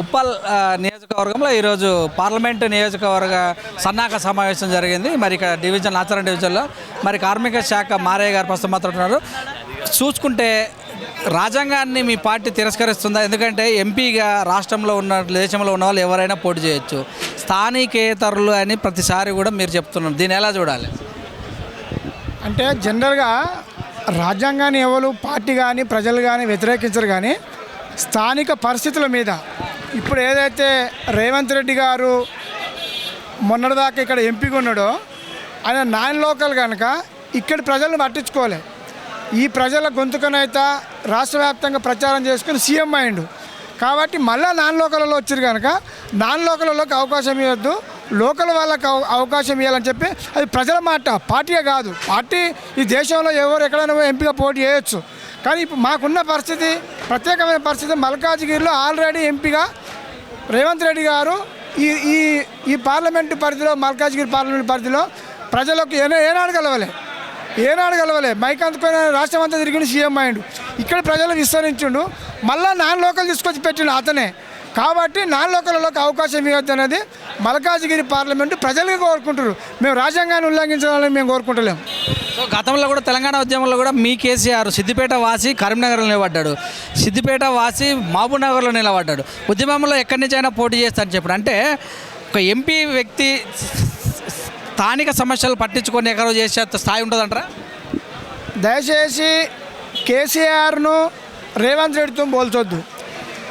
ఉప్పల్ నియోజకవర్గంలో ఈరోజు పార్లమెంటు నియోజకవర్గ సన్నాహక సమావేశం జరిగింది. మరి ఇక్కడ డివిజన్ ఆచరణ డివిజన్లో మరి కార్మిక శాఖ మారయ్య గారు ప్రస్తుతం మాట్లాడుతున్నారు చూసుకుంటే రాజ్యాంగాన్ని మీ పార్టీ తిరస్కరిస్తుందా? ఎందుకంటే ఎంపీగా రాష్ట్రంలో ఉన్న దేశంలో ఉన్న వాళ్ళు ఎవరైనా పోటీ చేయొచ్చు. స్థానికేతరులు అని ప్రతిసారి కూడా మీరు చెప్తున్నారు. దీన్ని ఎలా చూడాలి? అంటే జనరల్గా రాజ్యాంగాన్ని ఎవరు పార్టీ కానీ ప్రజలు కానీ వ్యతిరేకించరు కానీ స్థానిక పరిస్థితుల మీద ఇప్పుడు ఏదైతే రేవంత్ రెడ్డి గారు మొన్నటిదాకా ఇక్కడ ఎంపీగా ఉన్నాడో ఆయన నాన్ లోకల్ కనుక ఇక్కడ ప్రజలను పట్టించుకోలే. ఈ ప్రజల గొంతుకనైతే రాష్ట్ర వ్యాప్తంగా ప్రచారం చేసుకుని సీఎం అయిండు. కాబట్టి మళ్ళీ నాన్ లోకల్లో వచ్చారు కనుక నాన్ లోకల్లోకి అవకాశం ఇవ్వద్దు లోకల్ వాళ్ళకి అవ- అవకాశం ఇవ్వాలని చెప్పి అది ప్రజల మాట పార్టీయే కాదు. పార్టీ ఈ దేశంలో ఎవరు ఎక్కడైనా ఎంపీగా పోటీ చేయొచ్చు. కానీ ఇప్పుడు మాకున్న పరిస్థితి ప్రత్యేకమైన పరిస్థితి మల్కాజ్గిరిలో ఆల్రెడీ ఎంపీగా రేవంత్ రెడ్డి గారు ఈ ఈ ఈ పార్లమెంటు పరిధిలో మల్కాజ్గిరి పార్లమెంట్ పరిధిలో ప్రజలకు ఏనా ఏనాడు కలవలే. ఏనాడు కలవలే. మైక్ అందుకొని రాష్ట్రం అంతా తిరిగి సీఎం అయ్యిండు ఇక్కడ ప్రజలు విస్తరించిండు. మళ్ళా నాన్ లోకల్ తీసుకొచ్చి పెట్టిండు అతనే. కాబట్టి నాన్ లోకల్లోకి అవకాశం ఇవ్వద్దు అనేది మల్కాజ్గిరి పార్లమెంటు ప్రజలుగా కోరుకుంటారు మేము రాజ్యాంగాన్ని ఉల్లంఘించాలని మేము కోరుకుంటలేము. సో గతంలో కూడా తెలంగాణ ఉద్యమంలో కూడా మీ కేసీఆర్ సిద్దిపేట వాసి కరీంనగర్లో నిలబడ్డాడు. సిద్దిపేట వాసి మహబూబ్నగర్లో నిలబడ్డాడు. ఉద్యమంలో ఎక్కడి నుంచి అయినా పోటీ చేస్తారని చెప్పాడు. అంటే ఒక ఎంపీ వ్యక్తి స్థానిక సమస్యలు పట్టించుకొని ఎక్కడో చేసే స్థాయి ఉంటుందంటారా? దయచేసి కేసీఆర్ను రేవంత్ రెడ్డితో పోల్చొద్దు.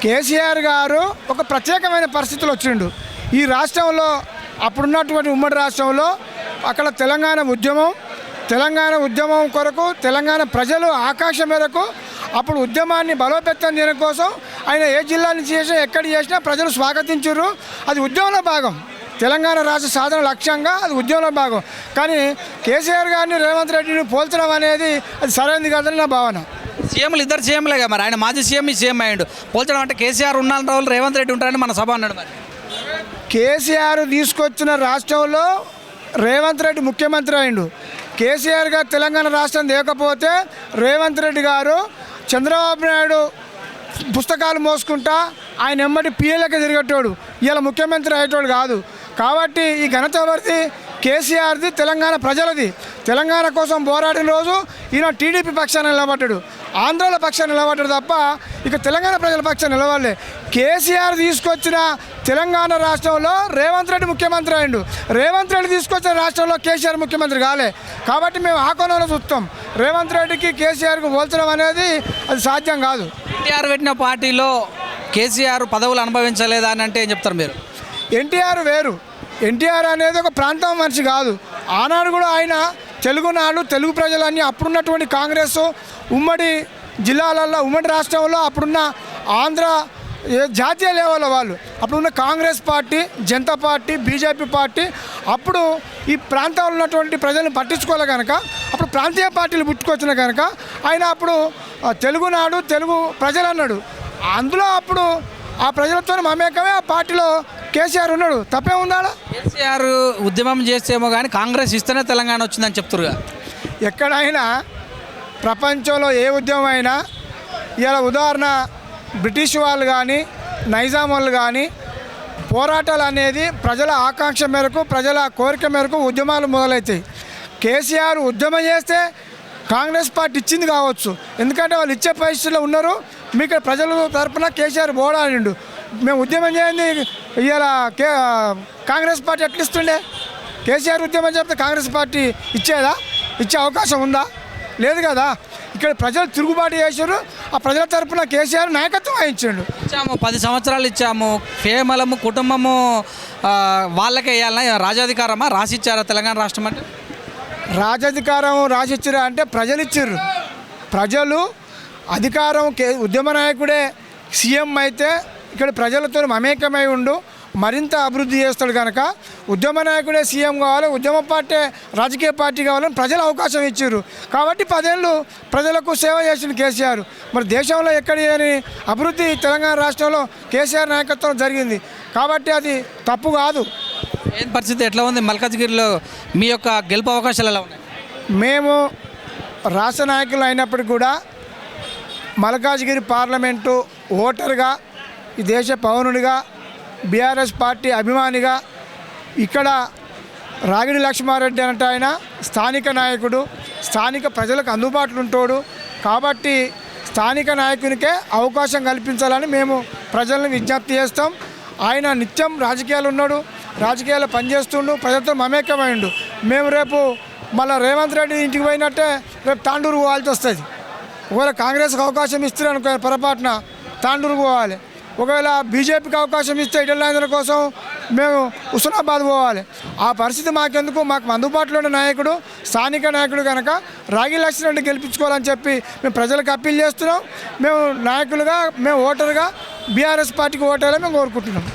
కేసీఆర్ గారు ఒక ప్రత్యేకమైన పరిస్థితులు వచ్చిండు. ఈ రాష్ట్రంలో అప్పుడున్నటువంటి ఉమ్మడి రాష్ట్రంలో అక్కడ తెలంగాణ ఉద్యమం తెలంగాణ ఉద్యమం కొరకు తెలంగాణ ప్రజలు ఆకాంక్ష మేరకు అప్పుడు ఉద్యమాన్ని బలోపేతం చేయడం కోసం ఆయన ఏ జిల్లా నుంచి చేసినా ఎక్కడ చేసినా ప్రజలు స్వాగతించారు అది ఉద్యమంలో భాగం. తెలంగాణ రాష్ట్ర సాధన లక్ష్యంగా అది ఉద్యమంలో భాగం. కానీ కేసీఆర్ గారిని రేవంత్ రెడ్డిని పోల్చడం అనేది అది సరైనది కాదని నా భావన. సీఎంలు ఇద్దరు సీఎంలేగా మరి. ఆయన మాజీ సీఎం ఈ సీఎం అయ్యాడు. పోల్చడం అంటే కేసీఆర్ ఉన్న రోజులు రేవంత్ రెడ్డి ఉంటారని మన సభ అన్నాడు మరి. కేసీఆర్ తీసుకొచ్చిన రాష్ట్రంలో రేవంత్ రెడ్డి ముఖ్యమంత్రి అయిండు. కేసీఆర్ గారు తెలంగాణ రాష్ట్రం లేకపోతే రేవంత్ రెడ్డి గారు చంద్రబాబు నాయుడు పుస్తకాలు మోసుకుంటా ఆయన ఎమ్మటి పిఎలకి తిరిగేటోడు ఇలా ముఖ్యమంత్రి అయ్యేటోడు కాదు. కాబట్టి ఈ ఘనత ఎవరిది? కేసీఆర్ది తెలంగాణ ప్రజలది. తెలంగాణ కోసం పోరాడిన రోజు ఈయన టీడీపీ పక్షాన నిలబడ్డాడు. ఆంధ్రాల పక్షాన నిలబడ్డాడు తప్ప ఇక తెలంగాణ ప్రజల పక్షాన నిలబడలే. కేసీఆర్ తీసుకొచ్చిన తెలంగాణ రాష్ట్రంలో రేవంత్ రెడ్డి ముఖ్యమంత్రి అయిండు. రేవంత్ రెడ్డి తీసుకొచ్చిన రాష్ట్రంలో కేసీఆర్ ముఖ్యమంత్రి కాలే. కాబట్టి మేము ఆ కోణంలో చూస్తాం. రేవంత్ రెడ్డికి కేసీఆర్కు పోల్చడం అనేది అది సాధ్యం కాదు. ఎన్టీఆర్ పెట్టిన పార్టీలో కేసీఆర్ పదవులు అనుభవించలేదా అని అంటే ఏం చెప్తారు మీరు? ఎన్టీఆర్ వేరు. ఎన్టీఆర్ అనేది ఒక ప్రాంతం మనిషి కాదు. ఆనాడు కూడా ఆయన తెలుగునాడు తెలుగు ప్రజలన్నీ అప్పుడున్నటువంటి కాంగ్రెస్ ఉమ్మడి జిల్లాలలో ఉమ్మడి రాష్ట్రంలో అప్పుడున్న ఆంధ్ర ఏ జాతీయ లెవెల్లో వాళ్ళు అప్పుడున్న Congress party Janata party BJP party అప్పుడు ఈ ప్రాంతంలో ఉన్నటువంటి ప్రజలను పట్టించుకోలే కనుక అప్పుడు ప్రాంతీయ పార్టీలు పుట్టుకొచ్చిన కనుక ఆయన అప్పుడు తెలుగునాడు తెలుగు ప్రజలు అన్నాడు. అందులో అప్పుడు ఆ ప్రజలతో మమేకమే ఆ పార్టీలో కేసీఆర్ ఉన్నాడు. తప్పే ఉందా ఆడ? కేసీఆర్ ఉద్యమం చేస్తేమో కానీ కాంగ్రెస్ ఇస్తేనే తెలంగాణ వచ్చిందని చెప్తురుగా ఎక్కడైనా ప్రపంచంలో ఏ ఉద్యమం అయినా ఇలా ఉదాహరణ బ్రిటిష్ వాళ్ళు కానీ నైజాం వాళ్ళు కానీ పోరాటాలు అనేది ప్రజల ఆకాంక్ష మేరకు ప్రజల కోరిక మేరకు ఉద్యమాలు మొదలవుతాయి కేసీఆర్ ఉద్యమం చేస్తే కాంగ్రెస్ పార్టీ ఇచ్చింది కావచ్చు. ఎందుకంటే వాళ్ళు ఇచ్చే పరిస్థితుల్లో ఉన్నారు. మీకు ప్రజల తరపున కేసీఆర్ పోరాడిండు. మేము ఉద్యమం చేయండి. ఇలా కే కాంగ్రెస్ పార్టీ అట్లిస్తుండే కేసీఆర్ ఉద్యమం చెప్తే కాంగ్రెస్ పార్టీ ఇచ్చేదా? ఇచ్చే అవకాశం ఉందా? లేదు కదా? ఇక్కడ ప్రజలు తిరుగుబాటు చేశారు. ఆ ప్రజల తరపున కేసీఆర్ నాయకత్వం వహించాడు. ఇచ్చాము పది సంవత్సరాలు ఇచ్చాము. కేవలము కుటుంబము వాళ్ళకే వేయాలన్నా రాజాధికారమా రాసిచ్చారా తెలంగాణ రాష్ట్రం అంటే? రాజధికారం రాసిచ్చారు అంటే ప్రజలు ఇచ్చారు ప్రజలు అధికారం కే ఉద్యమ నాయకుడే సీఎం అయితే ఇక్కడ ప్రజలతో మమేకమై ఉండు. మరింత అభివృద్ధి చేస్తాడు కనుక ఉద్యమ నాయకుడే సీఎం కావాలి ఉద్యమ పార్టీ రాజకీయ పార్టీ కావాలని ప్రజలు అవకాశం ఇచ్చారు. కాబట్టి పదేళ్ళు ప్రజలకు సేవ చేసిన కేసీఆర్. మరి దేశంలో ఎక్కడ అభివృద్ధి తెలంగాణ రాష్ట్రంలో కేసీఆర్ నాయకత్వం జరిగింది. కాబట్టి అది తప్పు కాదు. ఏం పరిస్థితి? ఎట్లా ఉంది? మల్కాజ్గిరిలో మీ యొక్క గెలుపు అవకాశాలు ఎలా ఉన్నాయి? మేము రాష్ట్ర నాయకులు అయినప్పటికీ కూడా మల్కాజ్గిరి పార్లమెంటు ఓటర్గా ఈ దేశ పౌరునిగా బీఆర్ఎస్ పార్టీ అభిమానిగా ఇక్కడ రాగిడి లక్ష్మారెడ్డి అంటే ఆయన స్థానిక నాయకుడు స్థానిక ప్రజలకు అందుబాటులో ఉంటాడు కాబట్టి స్థానిక నాయకునికే అవకాశం కల్పించాలని మేము ప్రజలను విజ్ఞప్తి చేస్తాం. ఆయన నిత్యం రాజకీయాలు ఉన్నాడు రాజకీయాలు పనిచేస్తుండు ప్రజలతో మమేకమైండు. మేము రేపు మళ్ళీ రేవంత్ రెడ్డి ఇంటికి పోయినట్టే రేపు తాండూరు పోవాల్సి వస్తుంది. ఒకవేళ కాంగ్రెస్కి అవకాశం ఇస్తున్నాను అనుకో పొరపాటున తాండూరు పోవాలి. ఒకవేళ బీజేపీకి అవకాశం ఇస్తే ఇటల్ కోసం మేము హుస్నాబాద్ పోవాలి. ఆ పరిస్థితి మాకెందుకు? మాకు అందుబాటులో ఉన్న నాయకుడు స్థానిక నాయకుడు కనుక రాగి లక్ష్మణ్ గెలిపించుకోవాలని చెప్పి మేము ప్రజలకు అప్పీల్ చేస్తున్నాం. మేము నాయకులుగా మేము ఓటర్గా బీఆర్ఎస్ పార్టీకి ఓటర్గా మేము కోరుకుంటున్నాం.